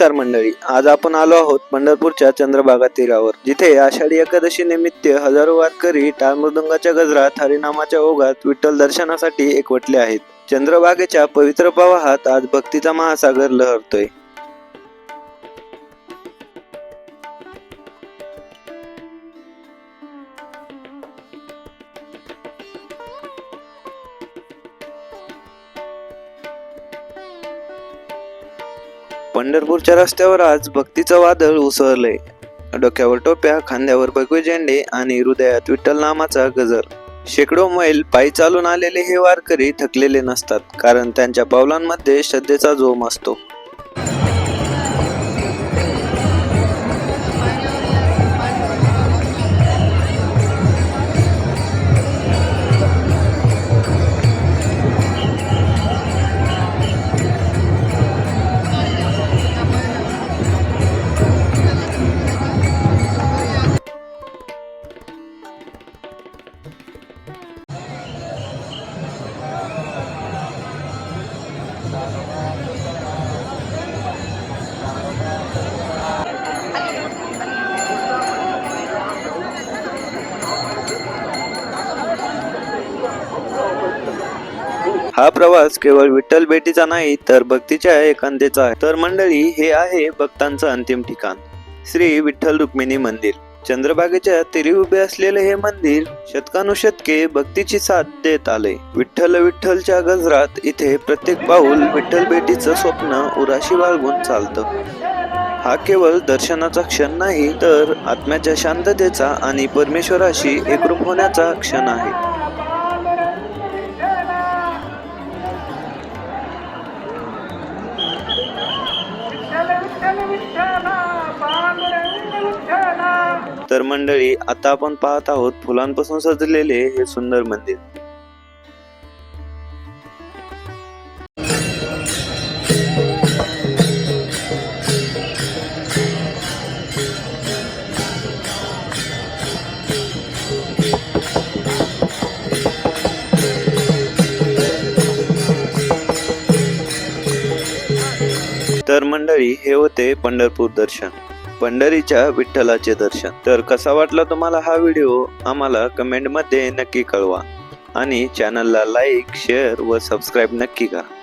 नमस्कार मंडळी. आज आपण आलो आहोत पंढरपूरच्या चंद्रभागा तीरावर. जिथे आषाढी एकादशी निमित्त हजारो वारकरी टाळमृदुंगाच्या गजरात हरिनामाच्या ओघात विठ्ठल दर्शनासाठी एकवटले आहेत. चंद्रभागेच्या पवित्र प्रवाहात आज भक्तीचा महासागर लहरतोय. पंढरपूरच्या रस्त्यावर आज भक्तीचं वादळ उसळलंय डोक्यावर टोप्या खांद्यावर भगवे झेंडे आणि हृदयात विठ्ठल नामाचा गजर. शेकडो मैल पायी चालून आलेले हे वारकरी थकलेले नसतात कारण त्यांच्या पावलांमध्ये श्रद्धेचा जोम असतो. हा प्रवास केवळ विठ्ठल भेटीचा नाही तर भक्तीच्या एकांतेचा आहे. तर मंडळी हे आहे भक्तांचं अंतिम ठिकाण. श्री विठ्ठल रुक्मिणी मंदिर. चंद्रभागेच्या तिरी उभे असलेले हे मंदिर शतकानुशतके भक्तीची साथ देत आले. विठ्ठल विठ्ठलच्या गजरात इथे प्रत्येक पाऊल विठ्ठल भेटीचं स्वप्न उराशी बाळगून चालतं. हा केवळ दर्शनाचा क्षण नाही तर आत्म्याच्या शांततेचा आणि परमेश्वराशी एकरूप होण्याचा क्षण आहे. तर मंडळी आता आपण पाहत आहोत फुलांपासून सजलेले हे सुंदर मंदिर. तर मंडळी हे होते पंढरपूर दर्शन. पंढरीच्या विठ्ठलाचे दर्शन. तर कसा वाटला तुम्हाला हा व्हिडिओ? आम्हाला कमेंटमध्ये नक्की कळवा. आणि चॅनलला लाईक शेअर व सबस्क्राईब नक्की करा.